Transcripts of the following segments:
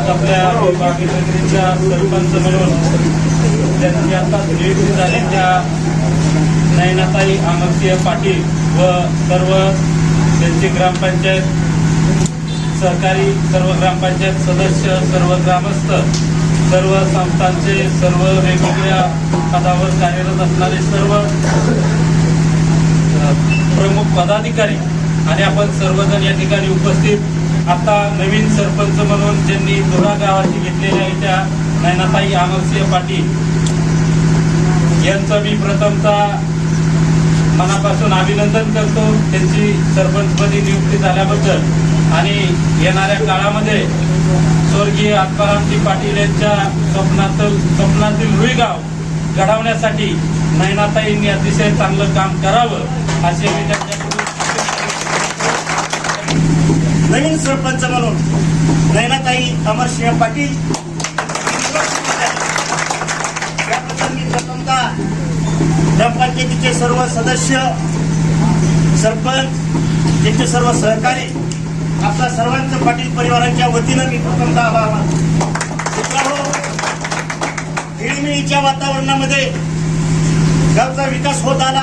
आज आपल्या बागेनगरीच्या सरपंच म्हणून त्यांची आता नियुक्ती झाली. त्या नयनाताई अमरसिंह पाटील व सर्व त्यांची ग्रामपंचायत सहकारी सर्व ग्रामपंचायत सदस्य सर्व ग्रामस्थ सर्व संस्थांचे सर्व वेगवेगळ्या पदावर कार्यरत असणारे सर्व प्रमुख पदाधिकारी आणि आपण सर्वजण या ठिकाणी उपस्थित आता नवीन सरपंच म्हणून ज्यांनी दोरा गावाची घेतलेल्या आहे त्या नैनाताई अमरसिंह पाटील. यांचं मी प्रथमचा मनापासून अभिनंदन करतो. त्यांची सरपंचपदी नियुक्ती झाल्याबद्दल. आणि येणाऱ्या काळामध्ये स्वर्गीय आत्मारामजी पाटील यांच्या स्वप्नातील स्वप्नातील रुईगाव घडवण्यासाठी नैनाताईंनी अतिशय चांगलं काम करावं असे मी त्यांच्या नवीन सरपंच म्हणून नयनाताई अमरसिंह पाटील. याबद्दल मी प्रथमतः ग्रामपंचायतीचे सर्व सदस्य सरपंच त्यांचे सर्व सहकारी आपल्या सर्वांचं पाटील परिवाराच्या वतीनं मी प्रथमता आभार मानतो. वातावरणामध्ये गावचा विकास होत आला.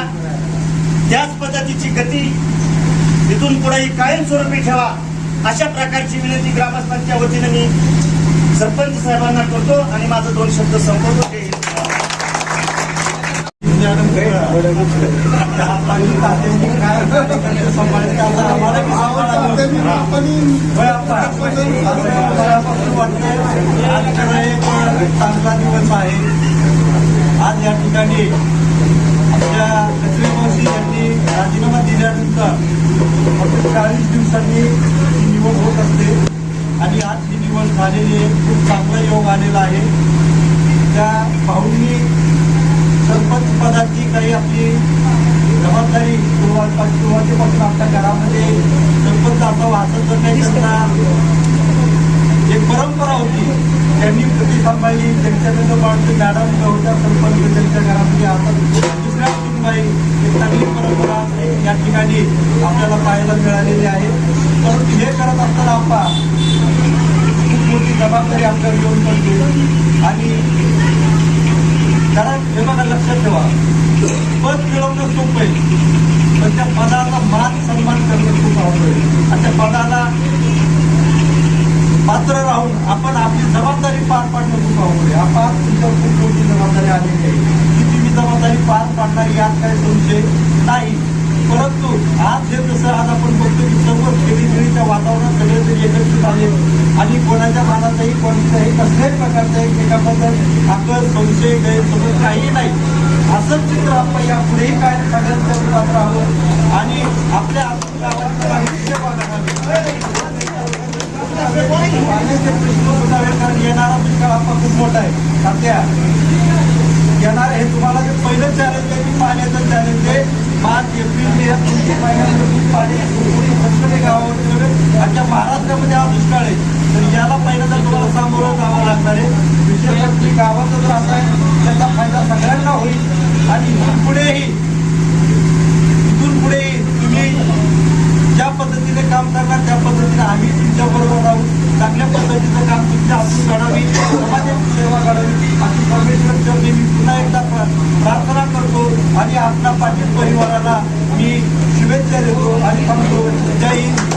त्याच पद्धतीची गती इथून पुढेही कायमस्वरूपी ठेवा. अशा प्रकारची विनंती ग्रामस्थांच्या वतीने मी सरपंच साहेबांना करतो आणि माझं दोन शब्द संपवतो. ते चांगला दिवस आहे आज या ठिकाणी झालेली आहे खूप चांगला योग आलेला आहे. त्या भाऊंनी सरपंच पदाची काही आपली जबाबदारी सुरुवात सुरुवातीपासून आपल्या घरामध्ये सरपंच आता वाचत तर नाही त्यांना एक परंपरा होती त्यांनी कधी सांभाळली त्यांच्यानंतर माणसं मॅडम होत्या सरपंच त्यांच्या घरामध्ये. आता दुसऱ्या कुटुंबाई एक चांगली परंपरा या ठिकाणी आपल्याला पाहायला मिळालेली आहे परंतु हे करत असताना आपा खूप मोठी जबाबदारी आपल्याला येऊन पडते. आणि जरा हे बघा लक्षात ठेवा. पद मिळवणं सोपं आहे. पण त्या पदाचा मान सन्मान करणं खूप अवघड आहे. आणि त्या पदाला पात्र राहून आपण आपली जबाबदारी पार पाडणं खूप अवघड आहे. आपण तुमच्यावर खूप मोठी जबाबदारी आलेली आहे. की तुम्ही जबाबदारी पार पाडणार यात काही संशय नाही परंतु आज हे जसं आज आपण बघतो की सर्व खेळीमेळीच्या डिफेक्ट सगळे आले आणि कोणाच्या मनातही कोणत्याही कसल्याही प्रकारचं एकमेकाबद्दल आपलं संशय गैरसमज काही नाही. असंच चित्र आपण यापुढेही काय सगळ्यांचं रूपात राहावं आणि आपल्या पाण्याचे प्रश्न सुटावे कारण येणारा दुष्काळ हा खूप मोठा आहे. सध्या येणार हे तुम्हाला जे पहिलं चॅलेंज आहे की पाण्याचं चॅलेंज आहे. मार्च एप्रिल मे या तुमच्या तालुक्यामध्ये हा दुष्काळ आहे. तर याला पहिलं तर तुम्हाला सामोरं जावं लागणार आहे. विशेष गावाचा जो आता आहे त्याचा फायदा सगळ्यांना होईल आणि इथून पुढेही इथून पुढे तुम्ही ज्या पद्धतीने काम करणार त्या पद्धतीने आम्ही तुमच्याबरोबर राहू. चांगल्या पद्धतीचं काम तुमच्या हातून घडावी. समाजाची सेवा घडावी. अशी परमेश्वर मी पुन्हा एकदा प्रार्थना करतो आणि आपल्या पाटील परिवाराला मी शुभेच्छा देतो आणि सांगतो जय हिंद.